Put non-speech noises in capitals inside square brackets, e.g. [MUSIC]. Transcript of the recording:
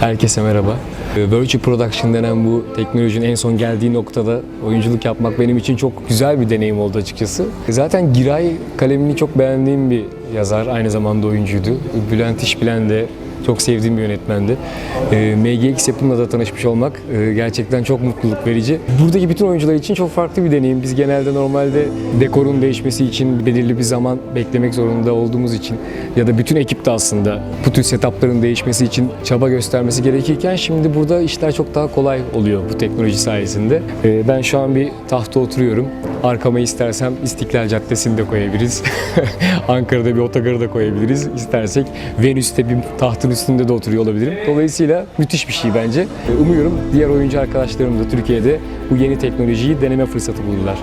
Herkese merhaba. Ee, Virtue Production denen bu teknolojinin en son geldiği noktada oyunculuk yapmak benim için çok güzel bir deneyim oldu açıkçası. Zaten Giray kalemini çok beğendiğim bir yazar, aynı zamanda oyuncuydu. Bülent İşbilen de çok sevdiğim bir yönetmendi. Ee, MGX yapımla da tanışmış olmak e, gerçekten çok mutluluk verici. Buradaki bütün oyuncular için çok farklı bir deneyim. Biz genelde normalde dekorun değişmesi için belirli bir zaman beklemek zorunda olduğumuz için ya da bütün ekip de aslında bu tür setupların değişmesi için çaba göstermesi gerekirken şimdi burada işler çok daha kolay oluyor bu teknoloji sayesinde. Ee, ben şu an bir tahta oturuyorum. Arkama istersem İstiklal Caddesi'ni de koyabiliriz. [LAUGHS] Ankara'da bir otogarı da koyabiliriz. İstersek Venüs'te bir tahtın üstünde de oturuyor olabilirim. Dolayısıyla müthiş bir şey bence. Umuyorum diğer oyuncu arkadaşlarım da Türkiye'de bu yeni teknolojiyi deneme fırsatı bulurlar.